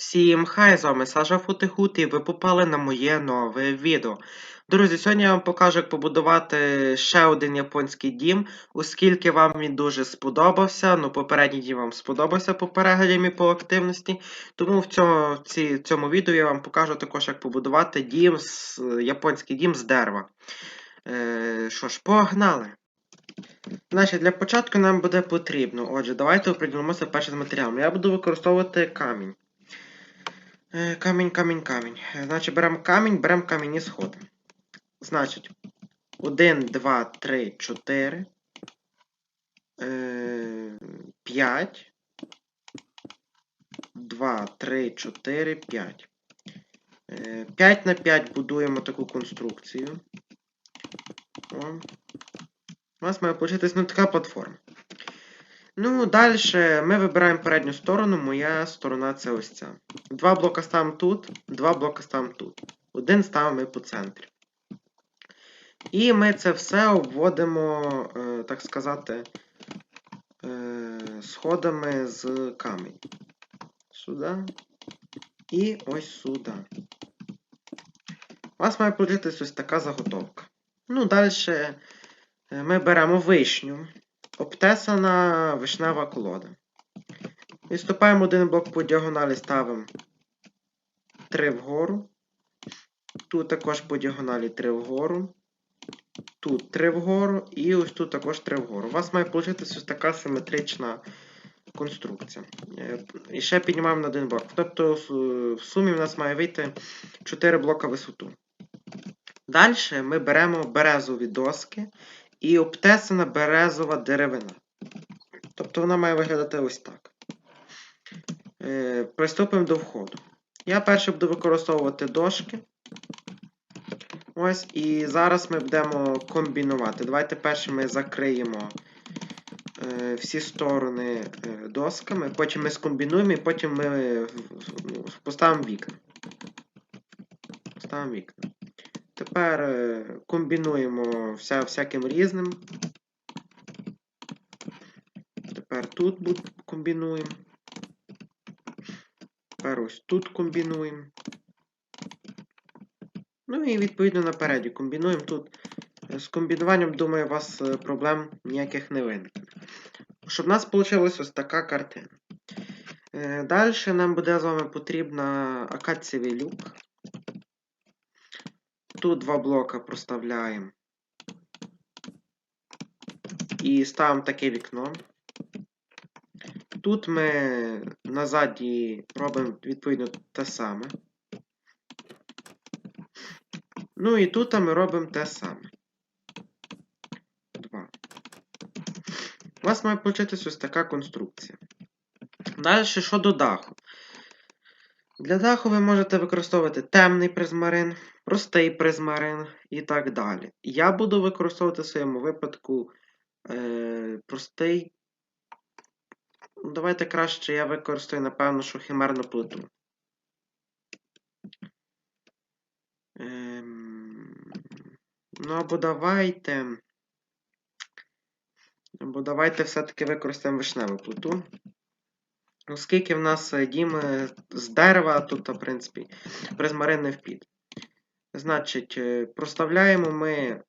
Всім хай, з вами Саша Футихут і ви попали на моє нове відео. Друзі, сьогодні я вам покажу, як побудувати ще один японський дім, оскільки вам він дуже сподобався. Ну, попередній дім вам сподобався по переглядам і по активності. Тому в цьому, ці, цьому відео я вам покажу також, як побудувати дім з, японський дім з дерева. Е, що ж, погнали! Значить, для початку нам буде потрібно. Отже, давайте оприділимося першим матеріалом. Я буду використовувати камінь. Е, Камінь, камінь, камінь. Е, Значить, беремо камінь, беремо камінні сходи. Значить, 1, 2, 3, 4, 5, 2, 3, 4, 5. 5 на 5 будуємо таку конструкцію. О. У нас має получитись ну, така платформа. Ну, далі ми вибираємо передню сторону. Моя сторона це ось ця. Два блока ставимо тут, два блока ставимо тут. Один ставимо по центрі. І ми це все обводимо, е, так сказати, е, сходами з камінь. Сюди. І ось сюди. У вас має получитись ось така заготовка. Ну, далі ми беремо вишню. Обтесана вишнева колода. Відступаємо один блок по діагоналі, ставимо 3 вгору. Тут також по діагоналі 3 вгору. Тут 3 вгору і ось тут також 3 вгору. У вас має вийти ось така симетрична конструкція. Е, І ще піднімаємо на один блок. Тобто в сумі в нас має вийти 4 блока висоту. Далі ми беремо березові доски і обтесана березова деревина. Тобто вона має виглядати ось так. Е, Приступимо до входу. Я перше буду використовувати дошки. Ось, і зараз ми будемо комбінувати. Давайте перше ми закриємо е, всі сторони е, досками, потім ми скомбінуємо і потім ми поставимо вікна. Поставимо вікна. Тепер е, комбінуємо вся, всяким різним. Тепер тут комбінуємо. Тепер ось тут комбінуємо. Ну і відповідно напереді комбінуємо тут. З комбінуванням, думаю, у вас е, проблем ніяких не виникне. Щоб у нас вийшла ось така картина. Е, Далі нам буде з вами потрібна акацієвий люк. Тут два блока проставляємо. І ставимо таке вікно. Тут ми назаді робимо відповідно те саме. Ну і тут ми робимо те саме. Два. У вас має получитися ось така конструкція. Далі щодо даху. Для даху ви можете використовувати темний призмарин, простий призмарин і так далі. Я буду використовувати в своєму випадку е, простий. Давайте краще я використаю, напевно, що химерну плиту. Ем, ну або давайте. Або давайте все-таки використаємо вишневу плиту. Оскільки в нас е, дім е, з дерева, тут, в принципі, призмарин не впід. Значить, е, проставляємо ми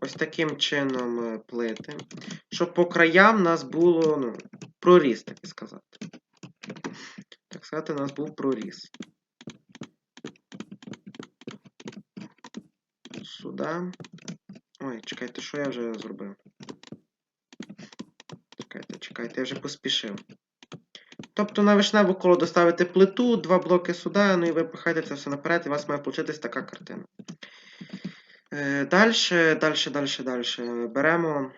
ось таким чином плити, щоб по краям нас було ну, проріз, так сказати. Так сказати, у нас був проріз. Сюди. Ой, чекайте, що я вже зробив? Чекайте, я вже поспішив. Тобто на вишневу колоду ставите плиту, два блоки сюди, ну і ви пихаєте це все наперед, і у вас має получитись така картина. Далі, далі, далі, далі. Беремо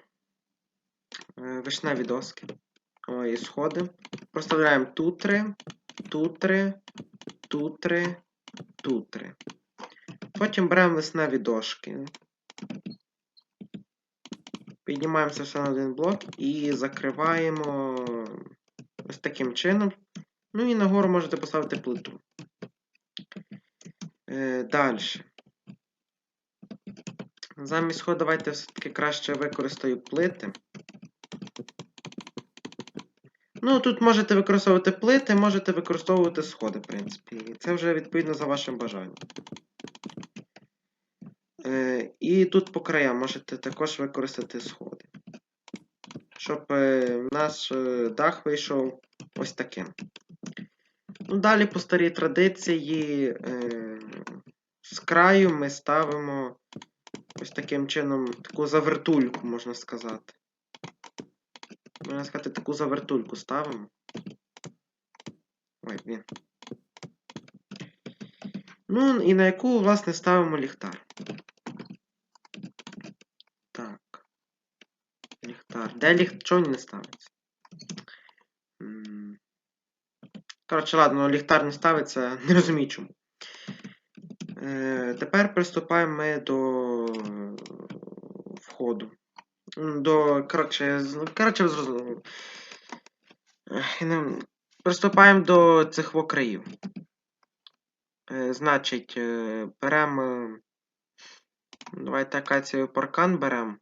е, вишневі доски. Ой, сходи. Проставляємо тут три, тут три, тут три, тут три. Потім беремо вишневі дошки. Піднімаємося все на один блок і закриваємо ось таким чином. Ну і нагору можете поставити плиту. Е, Далі. Замість ходу давайте все-таки краще використаю плити. Ну, тут можете використовувати плити, можете використовувати сходи, в принципі. Це вже відповідно за вашим бажанням. Е, і тут по краям можете також використати сходи. Щоб е, наш е, дах вийшов ось таким. Ну, далі по старій традиції з краю ми ставимо ось таким чином таку завертульку, можна сказати. Можна сказати, таку завертульку ставимо. Ой, він. Ну, і на яку, власне, ставимо ліхтар. Так. Ліхтар. Де ліхтар? Чого не ставиться? Коротше, ладно, ліхтар не ставиться, не розумію чому. Е, тепер приступаємо ми до е, входу. До. Коротше, коротше, не- Приступаємо до цих країв. Е, значить, е, беремо. Давайте акацієвий паркан беремо.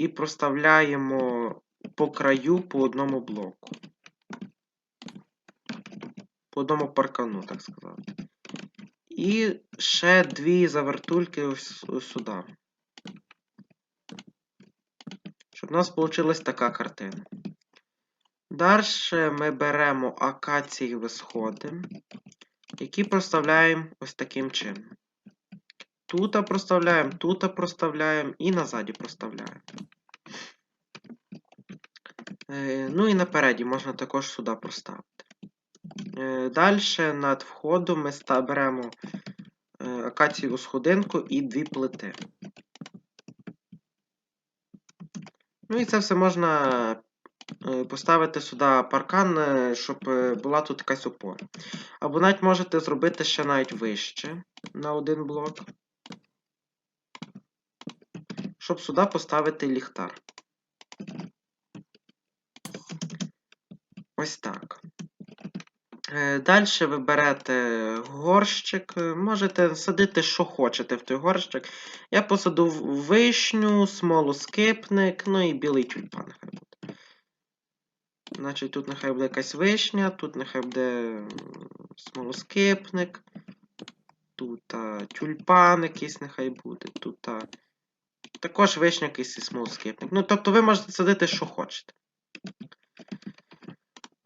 І проставляємо по краю по одному блоку. По одному паркану, так сказати. І ще дві завертульки ось, ось сюди. Щоб у нас вийшла така картина. Далі ми беремо акацієві сходи, які проставляємо ось таким чином. Тут проставляємо, тут проставляємо і назаді проставляємо. Е, ну і напереді можна також сюди проставити. Е, Далі над входом ми беремо е, акацієву сходинку і дві плити. Ну і це все можна е, поставити сюди паркан, щоб була тут якась опора. Або навіть можете зробити ще навіть вище на один блок. Щоб сюди поставити ліхтар. Ось так. Далі ви берете горщик, е, можете садити, що хочете в той горщик. Я посаду вишню, смолоскипник, ну і білий тюльпан нехай буде. Значить, тут нехай буде якась вишня, тут нехай буде смолоскипник, тут а, тюльпан якийсь нехай буде, тут а, також вишняк і смолскипник. Ну, тобто ви можете садити, що хочете.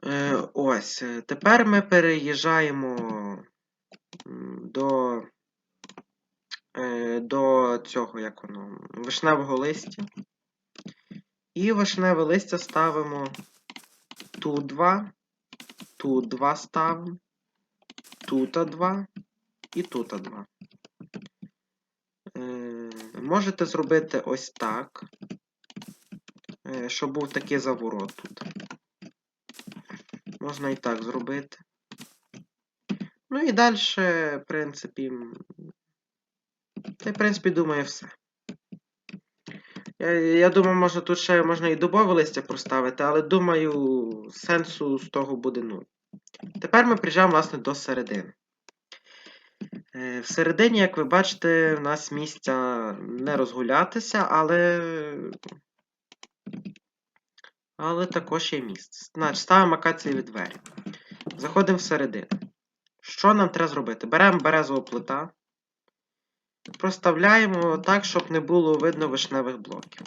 Е, Ось. Е, тепер ми переїжджаємо до е, до цього, як воно, вишневого листя. І вишневе листя ставимо тут 2, тут 2 ставимо, тут 2 і тут 2 можете зробити ось так, е, щоб був такий заворот тут. Можна і так зробити. Ну і далі, в принципі. Та в принципі, думаю, все. Я, я думаю, може тут ще можна і дубове листя проставити, але думаю, сенсу з того буде нуль. Тепер ми приїжджаємо, власне, до середини. Е, Всередині, як ви бачите, в нас місця не розгулятися, але. Але також є місце. Значить, ставимо акацієві двері. Заходимо всередину. Що нам треба зробити? Беремо березову плита, проставляємо так, щоб не було видно вишневих блоків.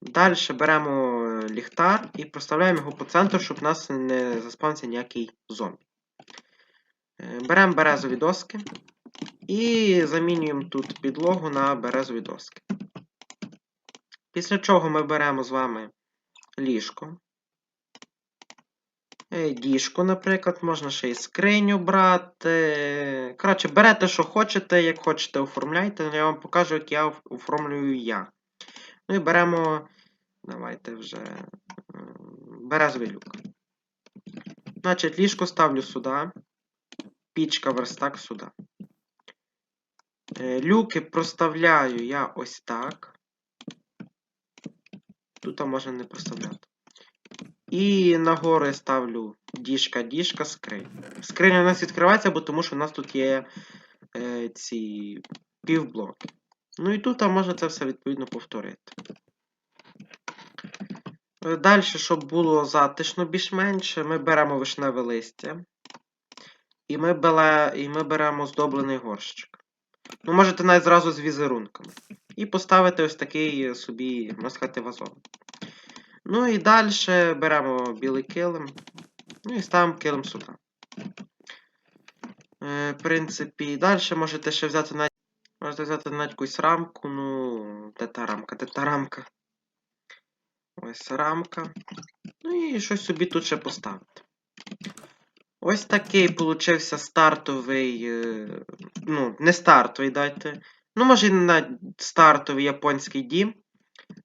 Далі беремо ліхтар і проставляємо його по центру, щоб у нас не заспавнився ніякий зомбі. Е, Беремо березові доски і замінюємо тут підлогу на березові доски. Після чого ми беремо з вами ліжко. Е, Діжку, наприклад, можна ще й скриню брати. Коротше, берете, що хочете, як хочете, оформляйте. Я вам покажу, як я оформлюю я. Ну і беремо. Давайте вже. Березовий люк. Значить, ліжко ставлю сюди. Пічка верстак сюди. Е, Люки проставляю я ось так. Тут можна не проставляти. І нагору я ставлю діжка, діжка, скриня. Скриня у нас відкривається, бо тому що у нас тут є е, ці півблоки. Ну і тут можна це все відповідно повторити. Далі, щоб було затишно більш-менш, ми беремо вишневе листя. І ми, беле, і ми беремо здоблений горщик. Ну, можете навіть зразу з візерунками. І поставити ось такий собі, можна сказати, вазон. Ну і далі беремо білий килим. Ну і ставимо килим сюди. Е, в принципі, далі можете ще взяти навіть, можете взяти навіть якусь рамку. Ну, де та рамка, де та рамка. Ось рамка. Ну і щось собі тут ще поставити. Ось такий получився стартовий. е, Ну, не стартовий, дайте. Ну, може, на стартовий японський дім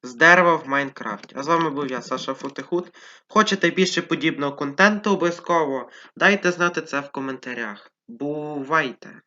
з дерева в Майнкрафті. А з вами був я, Саша Футихут. Хочете більше подібного контенту обов'язково? Дайте знати це в коментарях. Бувайте!